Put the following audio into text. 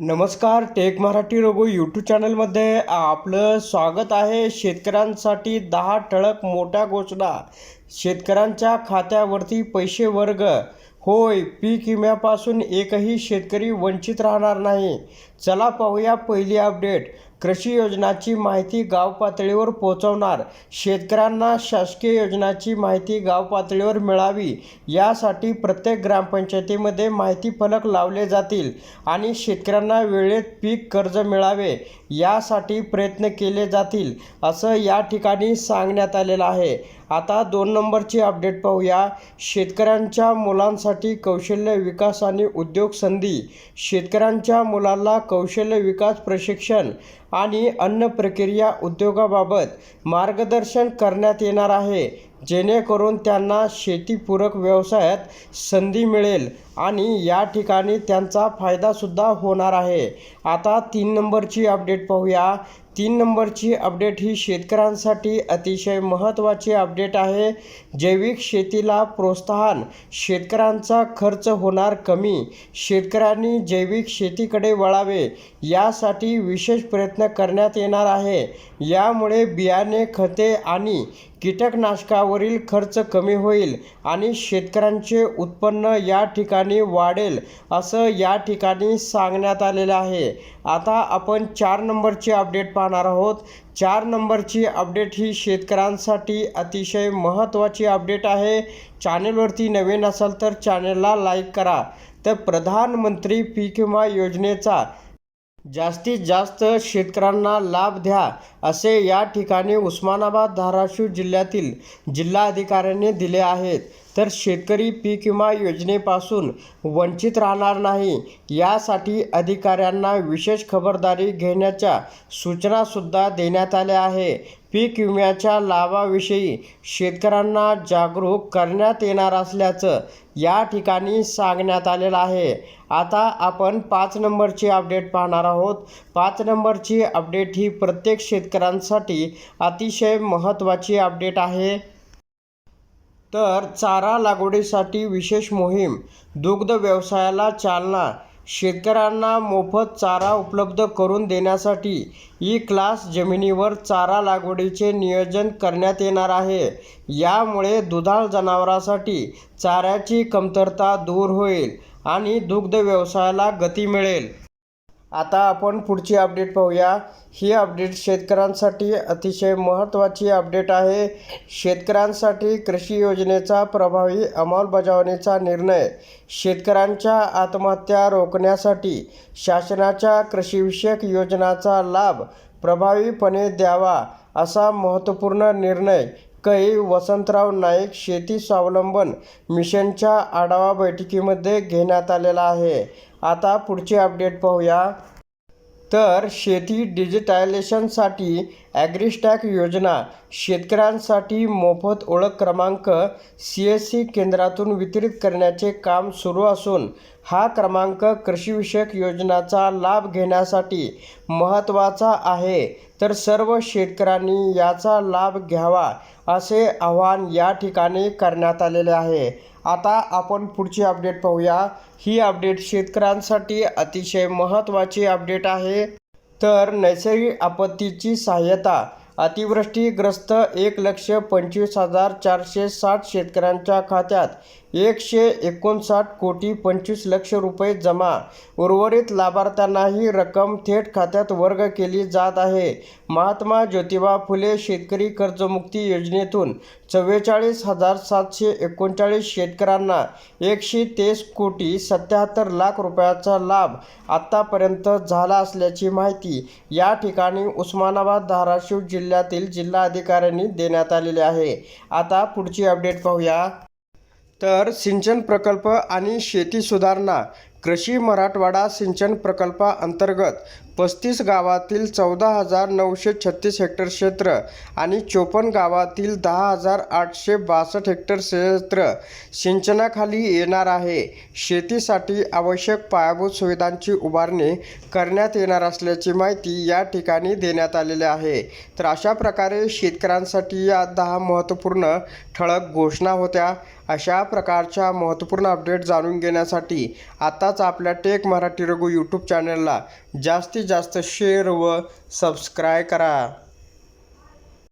नमस्कार take Marathi Raghu YouTube चॅनलमध्ये आपलं स्वागत आहे. शेतकऱ्यांसाठी दहा ठळक मोठ्या घोषणा. शेतकऱ्यांच्या खात्यावरती पैसे वर्ग. होय पीक विम्यापासून एकही शेतकरी वंचित राहणार नाही. चला पाहूया पहिली अपडेट कृषी योजनाची माहिती गाव पातळीवर पोहोचवणार. शेतकऱ्यांना शासकीय योजनाची माहिती गाव पातळीवर मिळावी यासाठी प्रत्येक ग्रामपंचायतीमध्ये माहिती फलक लावले जातील आणि शेतकऱ्यांना वेळेत पीक कर्ज मिळावे यासाठी प्रयत्न केले जातील असं या ठिकाणी सांगण्यात आलेलं आहे. आता दोन नंबरची अपडेट पाहूया. शेतकऱ्यांच्या मुलांसाठी कौशल्य विकास आणि उद्योग संधी. शेतकऱ्यांच्या मुलांना कौशल्य विकास प्रशिक्षण आणि अन्न प्रक्रिया उद्योगाबाबत मार्गदर्शन करण्यात येणार आहे. जेणेकरून त्यांना शेतीपूरक व्यवसायात संधी मिळेल आणि या ठिकाणी त्यांचा फायदासुद्धा होणार आहे. आता तीन नंबरची अपडेट पाहूया. तीन नंबरची अपडेट ही शेतकऱ्यांसाठी अतिशय महत्त्वाची अपडेट आहे. जैविक शेतीला प्रोत्साहन शेतकऱ्यांचा खर्च होणार कमी शेतकऱ्यांनी जैविक शेतीकडे वळावे यासाठी विशेष प्रयत्न करण्यात येणार आहे. यामुळे बियाणे खते आणि कीटकनाशकावरील खर्च कमी होईल आणि शेतकऱ्यांचे उत्पन्न या ठिकाणी वाढेल असं या ठिकाणी सांगण्यात आलेलं आहे. आता आपण चार नंबरची अपडेट पाहणार आहोत. चार नंबरची अपडेट ही शेतकऱ्यांसाठी अतिशय महत्त्वाची अपडेट आहे. चॅनेलवरती नवीन असाल तर चॅनेलला लाईक करा. तर प्रधानमंत्री पीक विमा योजनेचा जास्तीत जास्त शेतकऱ्यांना लाभ द्या असे या ठिकाणी उस्मानाबाद धाराशिव जिल्ह्यातील जिल्हाधिकाऱ्यांनी दिले आहेत. तर शेतकरी पीक विमा योजनेपासून वंचित राहणार नाही. यासाठी अधिकाऱ्यांना विशेष खबरदारी घेण्याच्या सूचनासुद्धा देण्यात आल्या आहे पीक विम्याच्या लाभाविषयी शेतकऱ्यांना जागरूक करण्यात येणार असल्याचं या ठिकाणी सांगण्यात आलेलं आहे. आता आपण पाच नंबरची अपडेट पाहणार आहोत. पाच नंबरची अपडेट ही प्रत्येक शेतकऱ्यांसाठी अतिशय महत्त्वाची अपडेट आहे. तर चारा लागवडीसाठी विशेष मोहीम दुग्ध व्यवसायाला चालना शेतकऱ्यांना मोफत चारा उपलब्ध करून देण्यासाठी ई क्लास जमिनीवर चारा लागवडीचे नियोजन करण्यात येणार आहे. यामुळे दुधाळ जनावरांसाठी चाऱ्याची कमतरता दूर होईल आणि दुग्ध व्यवसायाला गती मिळेल. आता आपण पुढची अपडेट पाहूया. ही अपडेट शेतकऱ्यांसाठी अतिशय महत्त्वाची अपडेट आहे. शेतकऱ्यांसाठी कृषी योजनेचा प्रभावी अंमलबजावणीचा निर्णय शेतकऱ्यांच्या आत्महत्या रोखण्यासाठी शासनाच्या कृषीविषयक योजनाचा लाभ प्रभावीपणे द्यावा असा महत्त्वपूर्ण निर्णय कै वसंतराव नाईक शेती स्वावलंबन मिशनच्या आढावा बैठकीमध्ये घेण्यात आलेला आहे. आता पुढची अपडेट पाहूया. तर शेती डिजिटायलेशनसाठी ॲग्रिस्टॅक योजना. शेतकऱ्यांसाठी मोफत ओळख क्रमांक सी एस सी केंद्रातून वितरित करण्याचे काम सुरू असून हा क्रमांक कृषीविषयक योजनाचा लाभ घेण्यासाठी महत्त्वाचा आहे. तर सर्व शेतकऱ्यांनी याचा लाभ घ्यावा असे आवाहन या ठिकाणी करण्यात आलेले आहे. आता आपण पुढची अपडेट पाहूया. ही अपडेट शेतकऱ्यांसाठी अतिशय महत्त्वाची अपडेट आहे. तर नैसर्गिक आपत्तीची सहाय्यता. अतिवृष्टीग्रस्त एक लक्ष पंचवीस हजार चारशे साठ शेतकऱ्यांच्या खात्यात. एकशे एकोणसाठ कोटी पंचवीस लक्ष रुपये जमा. उर्वरित लाभार्थ्यांना ही रक्कम थेट खात्यात वर्ग केली जात आहे. महात्मा ज्योतिबा फुले शेतकरी कर्जमुक्ती योजनेतून चव्वेचाळीस हजार सातशे एकोणचाळीस शेतकऱ्यांना एकशे तेस कोटी सत्याहत्तर लाख रुपयाचा लाभ आत्तापर्यंत झाला असल्याची माहिती या ठिकाणी उस्मानाबाद धाराशिव जिल्ह्यातील जिल्हाधिकाऱ्यांनी देण्यात आलेली आहे. आता पुढची अपडेट पाहूया. तर सिंचन प्रकल्प आणि शेती सुधारणा कृषी मराठवाडा सिंचन प्रकल्पाअंतर्गत पस्तीस गावातील चौदा हजार नऊशे छत्तीस हेक्टर क्षेत्र आणि चोपन्न गावातील दहा हजार आठशे बासष्ट हेक्टर क्षेत्र सिंचनाखाली येणार आहे. शेतीसाठी आवश्यक पायाभूत सुविधांची उभारणी करण्यात येणार असल्याची माहिती या ठिकाणी देण्यात आलेली आहे. तर अशा प्रकारे शेतकऱ्यांसाठी या दहा महत्त्वपूर्ण ठळक घोषणा होत्या. अशा प्रकारच्या महत्त्वपूर्ण अपडेट जाणून घेण्यासाठी आताच आपल्या टेक मराठी रघु यूट्यूब चॅनलला जास्तीत जास्त शेअर व सबस्क्राईब करा.